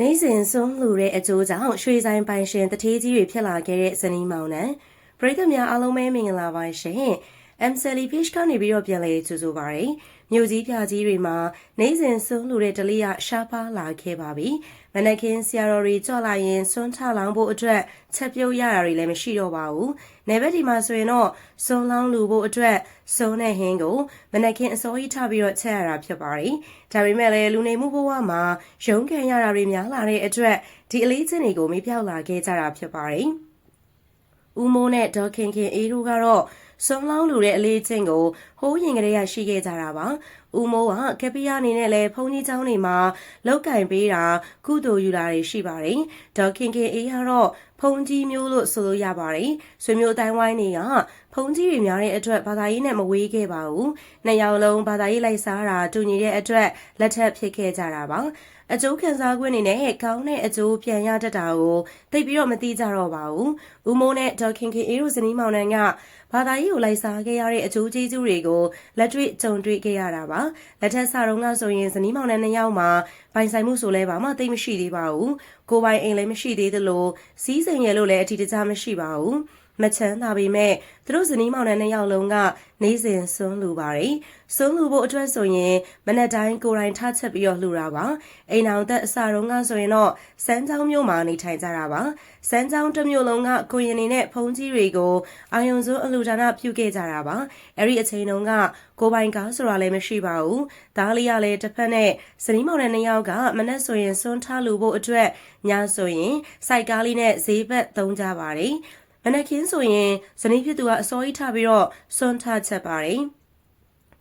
နေစဉ်စွန်းလှူတဲ့အကျိုးကြောင့်ရွှေဆိုင်ပိုင်ရှင်တထေးကြီးတွေဖြစ်လာခဲ့တဲ့ဇနီးမောင်နှံပရိသတ်များအားလုံးပဲမင်္ဂလာပါရှင် MCLE Page ကနေပြီးတော့ပြန်လည်ကြိုဆိုပါရစေမြို့ကြီးပြကြီးတွေမှာနေစဉ်စွန်းလှူတဲ့ဒလိရရှားပါလာခဲ့ပါပြီမနက်ခင်းဆရာတော်တွေကြော့လာရင်စွန်းချလောင်းဖို့အတွက်ချက်ပြုတ်ရတာတွေလည်းမရှိတော့ပါဘူးနေဘက်ဒီမှာဆိုရင်တော့စွန်းလောင်းလူဖို့အတွက်စွန်းတဲ့ဟင်းကိုမနက်ခင်းအစောကြီးထပြီးတော့ချက်ရတာဖြစ်ပါတယ်ဒါပေမဲ့လည်းလူနေမှုဘဝမှာရုန်းကန်ရတာတွေများလာတဲ့အတွက်ဒီအလေးချင်းတွေကိုမေ့ပြောက်လာခဲ့ကြတာဖြစ်ပါတယ်ဦးမိုးနဲ့ဒေါက်ခင်ခင်အေးတို့ကတော့ စုံလောင်းလူတဲ့အလေးချင်းကိုဟိုးရင်ကလေးရရှိခဲ့ကြတာပါ။ဦးမိုးကကပီးယာအနေနဲ့လည်းဖုန်ကြီးเจ้าနေမှာလောက်ကင်ပေးတာကုသိုလ်ယူတာတွေရှိပါတယ်။ဒေါက်ခင်ခင်အေးကတော့ဖုန်ကြီးမျိုးလို့ဆိုလို့ရပါတယ်။ဆွေမျိုးအတိုင်းဝိုင်းတွေကဖုန်ကြီးတွေများတဲ့အတွက်ဘာသာရေးနဲ့မဝေးခဲ့ပါဘူး။နှစ်ယောက်လုံးဘာသာရေးလိုက်စားတာတူညီတဲ့အတွက်လက်ထပ်ဖြစ်ခဲ့ကြတာပါ။အကျိုးခံစား권အနေနဲ့ကောင်းတဲ့အကျိုးပြန်ရတတ်တာကိုသိပြီးတော့မသိကြတော့ပါဘူး။ဦးမိုးနဲ့ဒေါက်ခင်ခင်အေးတို့ဇနီးမောင်နှံကဘာသာရေး ကိုလိုက်စားခဲ့ရတဲ့အကျိုးကျေးဇူးတွေကိုလက်တွေ့ကြုံတွေ့ခဲ့ရတာပါ။လက်ထက်စာတုန်းကဆိုရင်ဇနီးမောင်နှံနှစ်ယောက်မှာပိုင်ဆိုင်မှုဆိုလဲဘာမှသိမရှိသေးပါဘူး။ကိုပိုင်အိမ်လည်းမရှိသေးသလိုစီးစိမ်ရလို့လည်းအထီးတခြားမရှိပါဘူး။ မချမ်းသာပေမဲ့သူတို့ဇနီးမောင်နှံနှစ်ယောက်လုံးကနေစဉ်စွန်းလူပါတယ်စွန်းလူဖို့အတွက်ဆိုရင်မနက်တိုင်းကိုယ်တိုင်ထားချက်ပြီးတော့လှူတာပါအိမ်အောင်သက်အစာတုန်းကဆိုရင်တော့စမ်းချောင်းမြို့မှာနေထိုင်ကြတာပါစမ်းချောင်းတစ်မြို့လုံးကကိုရင်နေနဲ့ဖုန်ကြီးတွေကိုအာယုံစွန်းအလူဒါနပြုခဲ့ကြတာပါအဲ့ဒီအချိန်တုန်းကကိုပိုင်ကားဆိုတာလည်းမရှိပါဘူးဒါလေးကလည်းတစ်ဖက်နဲ့ဇနီးမောင်နှံနှစ်ယောက်ကမနက်ဆိုရင်စွန်းထားလူဖို့အတွက်ညဆိုရင်စိုက်ကားလေးနဲ့ဈေးဘက်သုံးကြပါတယ် မနက်ခင်းဆိုရင်ဇနီးဖြစ်သူကအစောကြီးထပြီးတော့စွန့်ထချက်ပါတယ်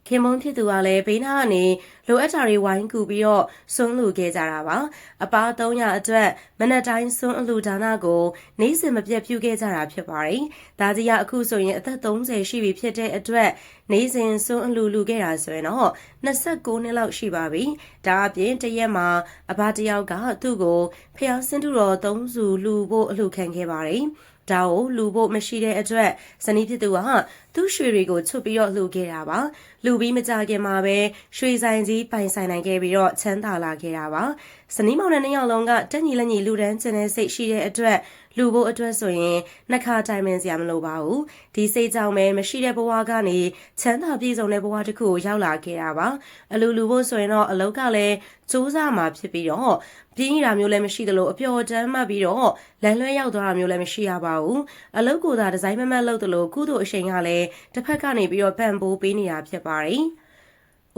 ခင်မုန်းဖြစ်သူကလည်းဘေးနားကနေလိုအပ်တာတွေဝိုင်းကူပြီးတော့စွန့်လူခဲ့ကြတာပါအပား300အတွက်မနက်တိုင်းစွန့်အလူဒါနကိုနေ့စဉ်မပြတ်ပြုခဲ့ကြတာဖြစ်ပါတယ်ဒါကြီးကအခုဆိုရင်အသက်30ရှိပြီဖြစ်တဲ့အတွက်နေ့စဉ်စွန့်အလူလူခဲ့တာဆိုရင်တော့29နှစ်လောက်ရှိပါပြီဒါအပြင်တရက်မှာအဘတယောက်ကသူ့ကိုဖျောင်းစင်းတူတော်3စုလူဖို့အလူခံခဲ့ပါတယ် ဒါကိုလူဖို့မရှိတဲ့အတွက်ဇနီးဖြစ်သူကသူ့ရွှေတွေကိုချွတ်ပြီးတော့လှူခဲ့တာပါလူပြီးမကြခင်မှာပဲရွှေဆိုင်ကြီးပိုင်ဆိုင်နိုင်ခဲ့ပြီးတော့ချမ်းသာလာခဲ့တာပါ ဇနီးမောင်နှံနှစ်ယောက်လုံးကတက်ညီလက်ညီလူတန်းကျင်တဲ့စိတ်ရှိတဲ့အတွက်လူဖို့အတွက်ဆိုရင်နှစ်ခါတိုင်ပင်စရာမလိုပါဘူးဒီစိတ်ကြောင့်ပဲမရှိတဲ့ဘဝကနေချမ်းသာပြည့်စုံတဲ့ဘဝတစ်ခုကိုရောက်လာခဲ့တာပါအလူလူဖို့ဆိုရင်တော့အလောက်ကလည်းစူးစမ်းမှာဖြစ်ပြီးတော့ပြင်းရတာမျိုးလည်းမရှိသလိုအပျော်တမ်းမှတ်ပြီးတော့လမ်းလွဲရောက်သွားတာမျိုးလည်းမရှိရပါဘူးအလုတ်ကိုသာဒီဇိုင်းမမတ်လုပ်သလိုကုသိုလ်အရှိန်ကလည်းတစ်ဖက်ကနေပြီးတော့ပံ့ပိုးပေးနေတာဖြစ်ပါတယ်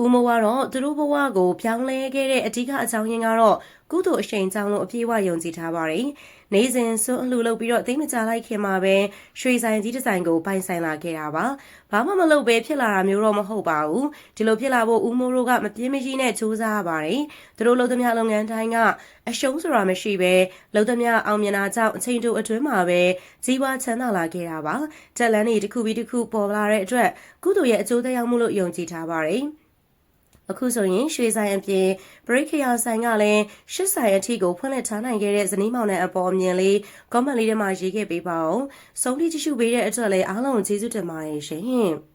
ဦးမဝကတော့သူတို့ဘဝကိုပြောင်းလဲခဲ့တဲ့အဓိကအကြောင်းရင်းကတော့ကုသိုလ်အရှိန်ကြောင့်လို့အပြည့်အဝယုံကြည်ထားပါတယ်။နေစဉ်စွန့်အလှလုပ်ပြီးတော့သိမကြလိုက်ခင်မှာပဲရွှေဆိုင်ကြီးဒီဇိုင်းကိုပိုင်ဆိုင်လာခဲ့တာပါ။ဘာမှမလုပ်ပဲဖြစ်လာတာမျိုးတော့မဟုတ်ပါဘူး။ဒီလိုဖြစ်လာဖို့ဦးမိုးတို့ကမပြင်းမကြီးနဲ့စူးစမ်းရပါတယ်။သူတို့လုပ်သမျှလုပ်ငန်းတိုင်းကအရှုံးဆိုတာမရှိပဲလုပ်သမျှအောင်မြင်တာကြောင့်အချိန်တိုအတွင်းမှာပဲကြီးပွားချမ်းသာလာခဲ့တာပါ။တက်လန်းတွေတစ်ခုပြီးတစ်ခုပေါ်လာတဲ့အတွက်ကုသိုလ်ရဲ့အကျိုးသက်ရောက်မှုလို့ယုံကြည်ထားပါတယ်။ အခုဆိုရင်ရွှေဆိုင်အပြင်ဘရိတ်ခရာဆိုင်ကလည်းရှစ်ဆိုင်အထိကိုဖွင့်လှစ်ထားနိုင်ခဲ့တဲ့ဇနီးမောင်နဲ့အပေါ်အမြင်လေး comment လေးထဲမှာရေးခဲ့ပေးပါဦး။ဆုံးဖြတ်ကြည့်ရှုပေးတဲ့အတွက်လည်းအားလုံးကျေးဇူးတင်ပါတယ်ရှင်။